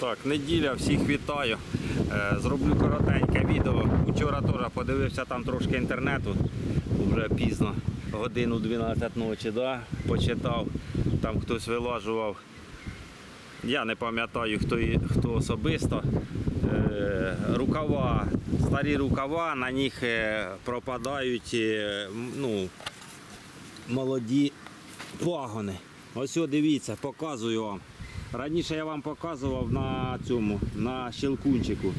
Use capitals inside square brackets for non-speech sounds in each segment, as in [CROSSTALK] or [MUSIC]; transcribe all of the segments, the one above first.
Так, неділя, всіх вітаю. Е, Зроблю коротеньке відео. Вчора теж подивився там трошки інтернету, вже пізно, годину 12 ночі, да? почитав, там хтось вилажував. Я не пам'ятаю, хто, хто особисто. Е, Рукава, старі рукава, на них е, пропадають ну, молоді пагони. Ось дивіться, показую вам. Раніше я вам показував на цьому, на щелкунчику.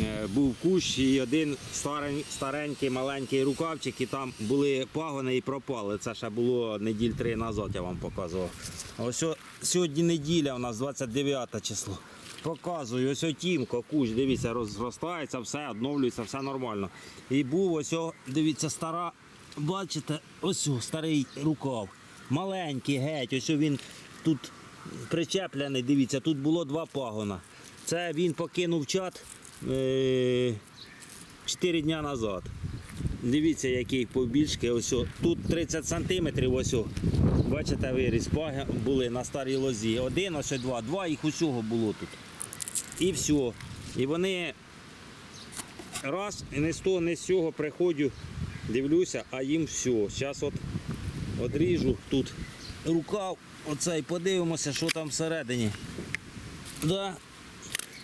Е, Був кущ і один старень- старенький маленький рукавчик, і там були пагони і пропали. Це ще було неділь три назад, я вам показував. Ось сьогодні неділя у нас 29 число. Показую, ось о тімко, кущ, дивіться, розростається, все, відновлюється, все нормально. І був ось, дивіться, стара, бачите, ось старий рукав. Маленький геть, ось він тут причеплений, дивіться, тут було два пагона. Це він покинув чат е, 4 дня назад. Дивіться, який побільшки. Ось тут 30 сантиметрів. Ось. Бачите, виріс паги були на старій лозі. Один, ось два. Два їх усього було тут. І все. І вони раз, і не з того, не з цього приходжу, дивлюся, а їм все. Зараз от одріжу тут рукав, оцей, подивимося, що там всередині. Да.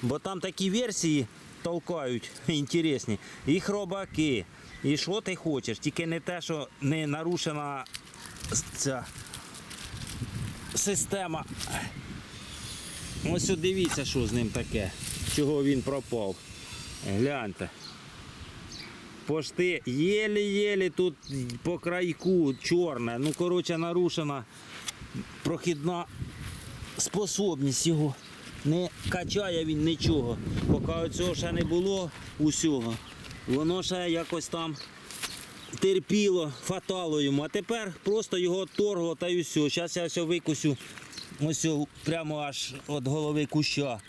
Бо там такі версії толкають [LAUGHS] інтересні. І хробаки, і що ти хочеш, тільки не те, що не нарушена ця система. Ось дивіться, що з ним таке, чого він пропав. Гляньте. Пошти єлі-єлі тут по крайку чорне. Ну, коротше, нарушена прохідна способність його. Не качає він нічого. Поки цього ще не було усього, воно ще якось там терпіло, фатало йому. А тепер просто його торгло та й все. Зараз я все викусю ось прямо аж від голови куща.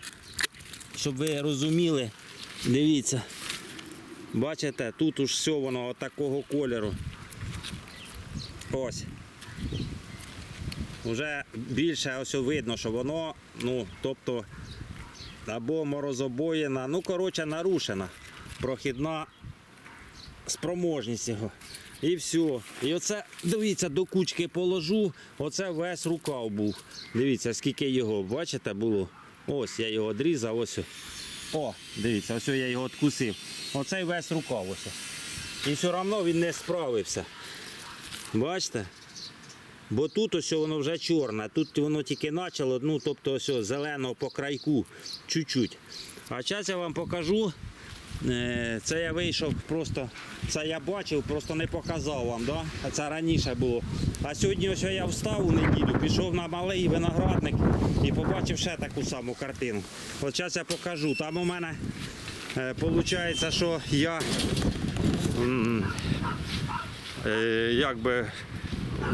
Щоб ви розуміли, дивіться. Бачите, тут уж все воно такого кольору. Ось. Уже більше ось видно, що воно, ну, тобто, або морозобоєна, ну, коротше, нарушена. Прохідна спроможність його. І все. І оце, дивіться, до кучки положу, оце весь рукав був. Дивіться, скільки його, бачите, було. Ось я його відрізав, ось. О, дивіться, ось я його відкусив. Оцей весь рукав ось. І все одно він не справився. Бачите? Бо тут ось воно вже чорне, тут воно тільки почало, ну тобто ось зеленого по крайку чуть-чуть. А зараз я вам покажу. Е, Це я вийшов просто, це я бачив, просто не показав вам, да? це раніше було. А сьогодні ось я встав у неділю, пішов на малий виноградник і побачив ще таку саму картину. От зараз я покажу. Там у мене виходить, що я е, якби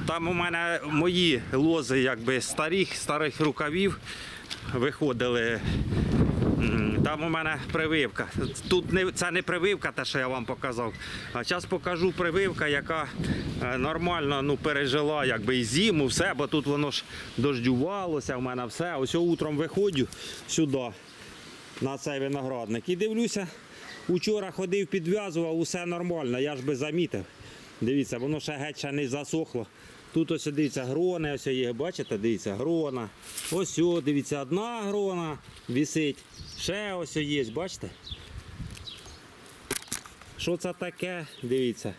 там у мене мої лози якби старих, старих рукавів виходили. Там у мене прививка. Тут не, це не прививка, те, що я вам показав. А зараз покажу прививка, яка е, нормально ну, пережила якби, і зиму, все, бо тут воно ж дождювалося, в мене все. Ось утром виходжу сюди, на цей виноградник. І дивлюся, учора ходив, підв'язував, усе нормально, я ж би замітив. Дивіться, воно ще геть ще не засохло. Тут ось дивіться, грони, ось є, бачите, дивіться, грона. Ось, о, дивіться, одна грона висить. Ще ось є, бачите? Що це таке? Дивіться.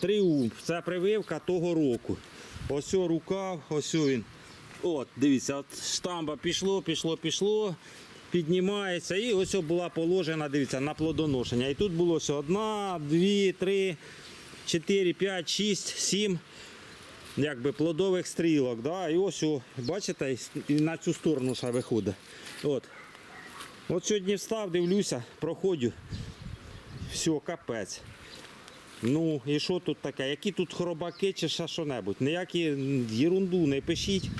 Тріумф. Це прививка того року. Ось о рукав, ось він. От, дивіться, от штамба пішло, пішло, пішло, піднімається. І ось була положена, дивіться, на плодоношення. І тут було ось одна, дві, три, чотири, п'ять, шість, сім якби плодових стрілок. Да? І ось, бачите, і на цю сторону ще виходить. От. От сьогодні встав, дивлюся, проходжу. Все, капець. Ну, і що тут таке? Які тут хробаки чи ще що-небудь? Ніякі єрунду не пишіть.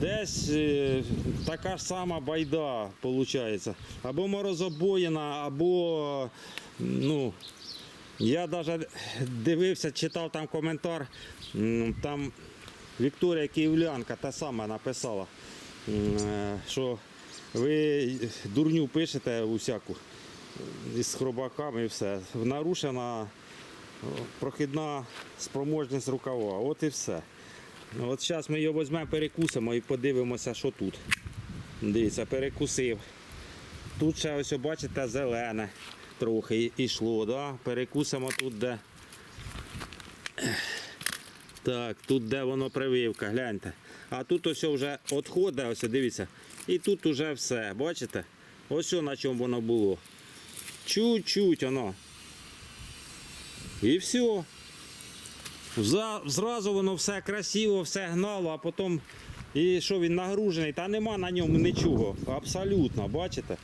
Десь е, така ж сама байда, виходить. Або морозобоїна, або ну, я навіть дивився, читав там коментар, там Вікторія Київлянка та сама написала, е, що ви дурню пишете усяку із хробаками і все. Нарушена прохідна спроможність рукава. От і все. От зараз ми його візьмемо, перекусимо і подивимося, що тут. Дивіться, перекусив. Тут ще ось, бачите, зелене трохи йшло, да? перекусимо тут, де. Так, тут де воно прививка, гляньте. А тут ось вже відходить, ось дивіться. І тут уже все, бачите? Ось на чому воно було. Чуть-чуть воно. І все. Зразу воно все красиво, все гнало, а потім. І що він нагружений, та нема на ньому нічого. Абсолютно, бачите?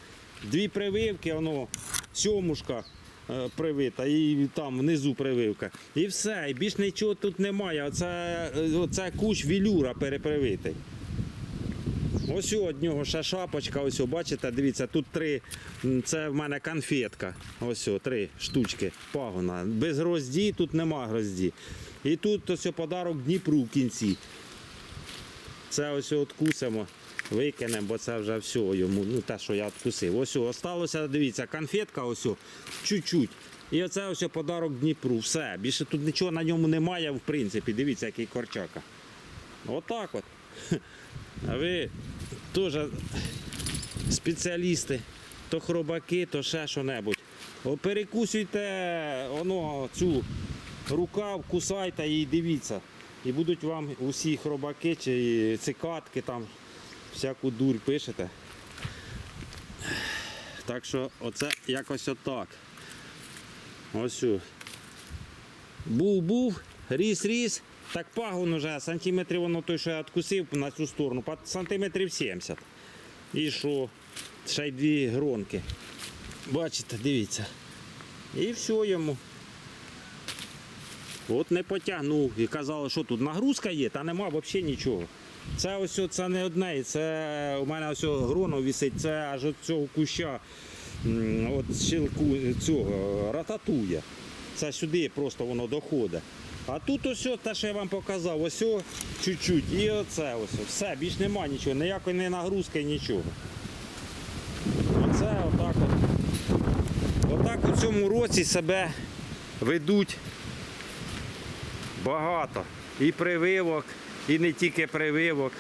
Дві прививки, воно сьомушка е, привита, і там внизу прививка. І все, і більш нічого тут немає. Оце, е, оце кущ вілюра перепривитий. Ось од нього ще шапочка, ось, бачите, дивіться, тут три, це в мене конфетка. Ось три штучки пагона. Без грозді тут нема грозді. І тут ось подарок Дніпру в кінці. Це ось откусимо, викинемо, бо це вже все йому, ну те, що я откусив. Ось осталося, дивіться, конфетка ось чуть-чуть. І оце ось подарок Дніпру. Все. Більше тут нічого на ньому немає, в принципі. Дивіться, який корчака. Отак от. [LAUGHS] А ви теж спеціалісти, то хробаки, то ще що-небудь. Перекусуйте воно, цю рукав, кусайте і дивіться. І будуть вам усі хробаки чи цикатки там, всяку дурь пишете. Так що оце якось отак. Ось. Був-був, ріс-ріс, так пагон уже, сантиметрів воно той, що я відкусив на цю сторону, по сантиметрів 70. І що? Ще й дві гронки. Бачите, дивіться. І все йому. От не потягнув. І казали, що тут нагрузка є, та нема взагалі нічого. Це ось це не одне, це у мене ось гроно висить, це аж от цього куща от щілку цього рататує. Це сюди просто воно доходить. А тут ось те, що я вам показав, ось чуть-чуть. І оце ось. Все, більш нема нічого, ніякої не нагрузки, нічого. Оце отак от. Отак у цьому році себе ведуть багато. І прививок, і не тільки прививок.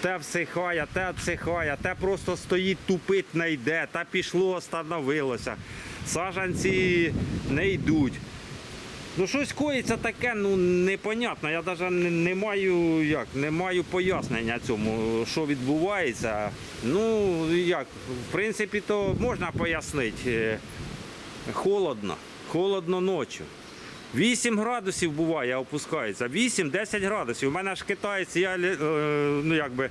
Те всихає, те всихає, те просто стоїть, тупить не йде, те пішло, остановилося. Сажанці не йдуть. Ну щось коїться таке, ну непонятно. Я навіть не, не маю як, не маю пояснення цьому, що відбувається. Ну як, в принципі, то можна пояснити. Е, Холодно, холодно ночі. 8 градусів буває, опускається. 8-10 градусів. У мене аж китаєць, я е, ну, якби,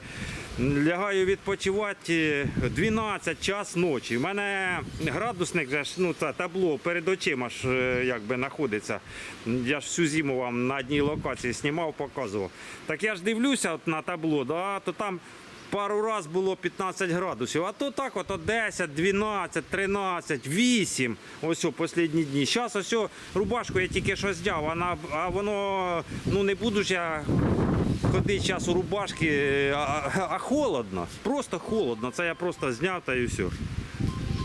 лягаю відпочивати 12 час ночі. У мене градусник, ну, це табло перед очима ж, е, якби, знаходиться. Я ж всю зиму вам на одній локації знімав, показував. Так я ж дивлюся от на табло, да, то там пару раз було 15 градусів, а то так от, от 10, 12, 13, 8, ось останні дні. Зараз ось рубашку я тільки що вона, а воно, ну не буду ж я ходити зараз у рубашки, а, а- а холодно, просто холодно, це я просто зняв та і все.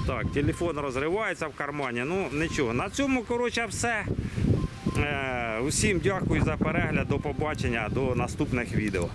Так, телефон розривається в кармані, ну нічого. На цьому, коротше, все. Е, усім дякую за перегляд, до побачення, до наступних відео.